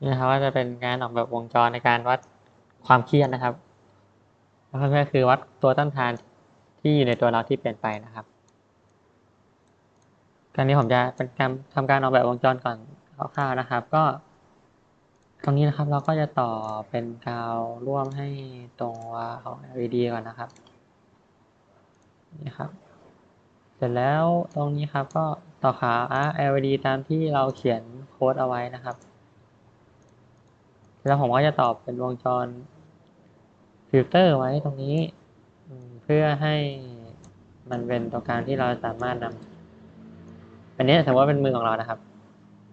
นี่นะครับก็จะเป็นการออกแบบวงจรในการวัดความเครียดนะครับแล้วก็คือวัดตัวต้านทานที่อยู่ในตัวเราที่เปลี่ยนไปนะครับการนี้ผมจะเป็นการทำการออกแบบวงจรก่อนคร่าวๆนะครับ ก็ ตรงนี้นะครับเราก็จะต่อเป็นกาวร่วมให้ตรงของ LED ก่อนนะครับนี่ครับ เสร็จแล้วตรงนี้ครับก็ต่อขา LED ตามที่เราเขียนโค้ดเอาไว้นะครับ แล้วผมก็จะตอบเป็นวงจรฟิลเตอร์ไว้ตรงนี้ เพื่อให้มันเป็นตัวกลางที่เราสามารถนำอันนี้สมมติว่าเป็นมือของเรานะครับ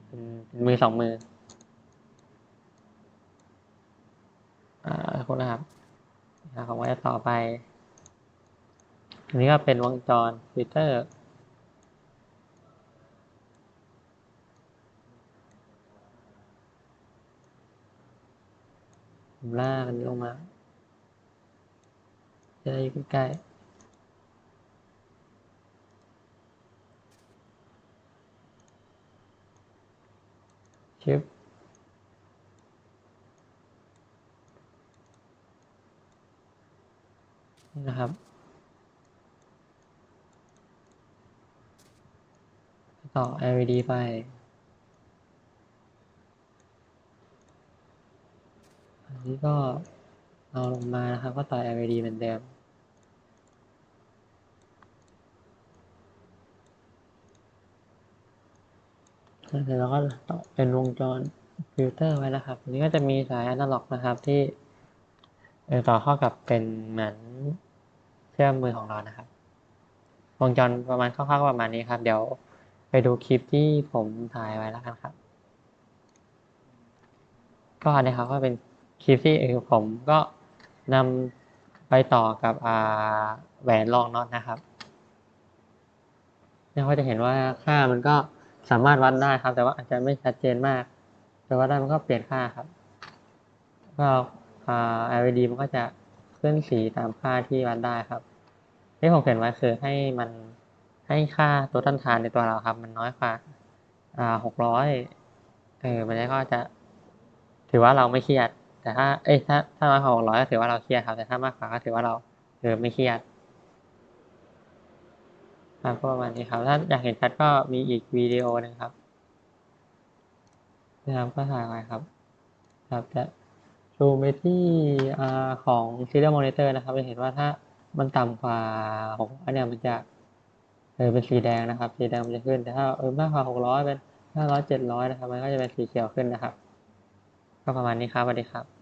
เป็นเป็นมือสองมืออ่าคุณนะครับผมก็จะต่อไปอันนี้ก็เป็นวงจรฟิลเตอร์ ผมลากอันนี้ลงมา จะได้อยู่ใกล้ๆชิปนี่นะครับต่อ LED ไป อันนี้ก็เอาลงมานะครับ ก็ต่อ LED เหมือนเดิมเสร็จแล้วก็ต่อเป็นวงจรฟิลเตอร์ไว้นะครับอันนี้ก็จะมีสายอนาล็อกนะครับที่ต่อเข้ากับเป็นเหมือนเชื่อมมือของเรานะครับ วงจรประมาณคร่าวๆประมาณนี้ครับ เดี๋ยวไปดูคลิปที่ผมถ่ายไว้แล้วกันครับ ก็อันนี้ครับก็เป็น คลิปที่เออผมก็นำไปต่อกับแหวนรองน็อตนะครับเนี่ยก็จะเห็นว่าค่ามันก็สามารถวัดได้ครับ แต่ว่าอาจจะไม่ชัดเจนมาก แต่ว่าได้มันก็เปลี่ยนค่าครับก็อ่า LED มันก็จะขึ้นสีตามค่าที่วัดได้ครับที่ผมเขียนไว้คือให้มันให้ค่าตัวต้านทานในตัวเราครับ มันน้อยกว่าอ่าหกร้อยเออมันก็จะถือว่าเราไม่เครียด แต่ถ้าเอ้ยถ้าถ้าน้อยกว่าหกร้อยก็ถือว่าเราเครียดครับ แต่ถ้ามากกว่าก็ถือว่าเราเออไม่เครียดครับก็ประมาณนี้ครับ ถ้าอยากเห็นชัดก็มีอีกวิดีโอนึงครับนะครับก็ถ่ายไว้ครับ ครับจะซูมไปที่อ่าของ serial monitor นะครับจะเห็นว่าถ้ามันต่ำกว่าหกร้อยเนี่ยมันจะเออเป็นสีแดงนะครับ สีแดงมันจะขึ้นแต่ถ้าเออมากกว่าหกร้อยเป็นห้าร้อยเจ็ดร้อยนะครับ มันก็จะเป็นสีเขียวขึ้นนะครับ ก็ประมาณนี้ครับสวัสดีครับ